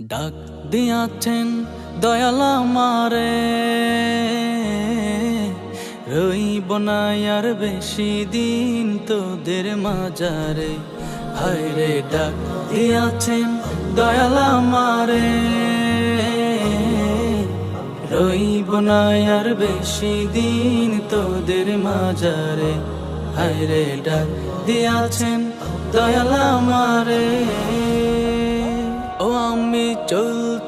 ডাক দিয়াছেন দয়ালা মারে রইব না আর বেশি দিন তোদের মাজারে। হায় রে ডাক দিয়াছেন দয়ালা মারে রইব না আর বেশি দিন তোদের মাজারে। হায় রে ডাক দিয়াছেন দয়ালা মারে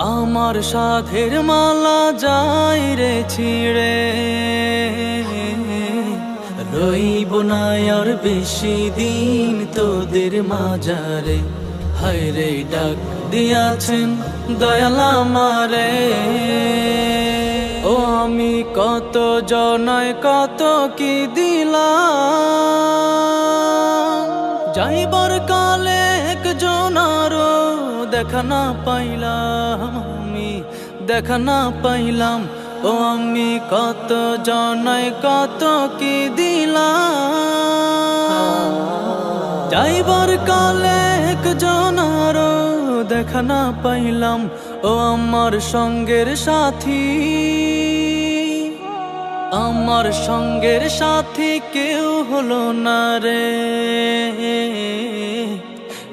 আমার সাধের মালা যাই রে ছিড়ে। রইব না আর বেশি দিন তোদের মাজারে। হায় রে ডাক দিয়াছেন দয়ালা মারে ও আমি কত জনায় কত কি যাইবার কালে একজন আরও দেখা না পাইলাম আমি, দেখা না পাইলাম। ও আমি কত জনায় কত কি দিলাম। যাইবার কালে একজন আরও দেখা না পাইলাম, ও আমার সঙ্গের সাথী। আমার সঙ্গের সাথী কেউ হলো না রে।